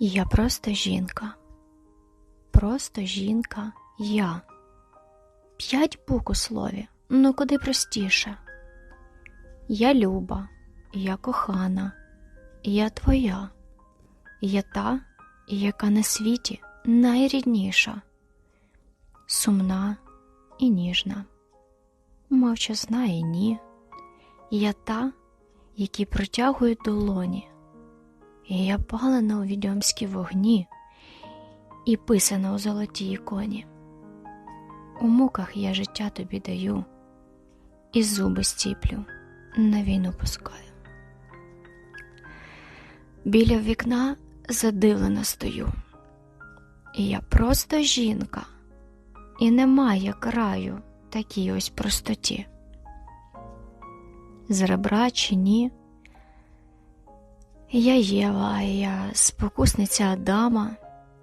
Я просто жінка. Просто жінка я. П'ять букв у слові, ну куди простіше. Я люба, я кохана, я твоя, я та, яка на світі найрідніша, сумна і ніжна, мовчазна і ні. Я та, які протягують долоні. І я палена у відьомській вогні і писана у золотій іконі. У муках я життя тобі даю, і зуби стіплю, на війну пускаю. Біля вікна задивлено стою, і я просто жінка, і немає краю такій ось простоті. З ребра чи ні. Я Єва, я спокусниця Адама,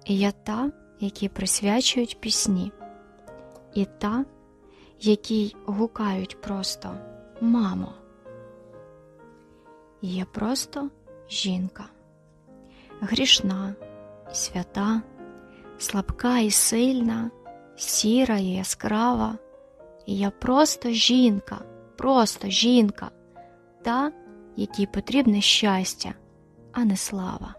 я та, які присвячують пісні, і та, якій гукають просто мамо. Я просто жінка, грішна, свята, слабка і сильна, сіра і яскрава. Я просто жінка, просто жінка, та, якій потрібне щастя а не слава.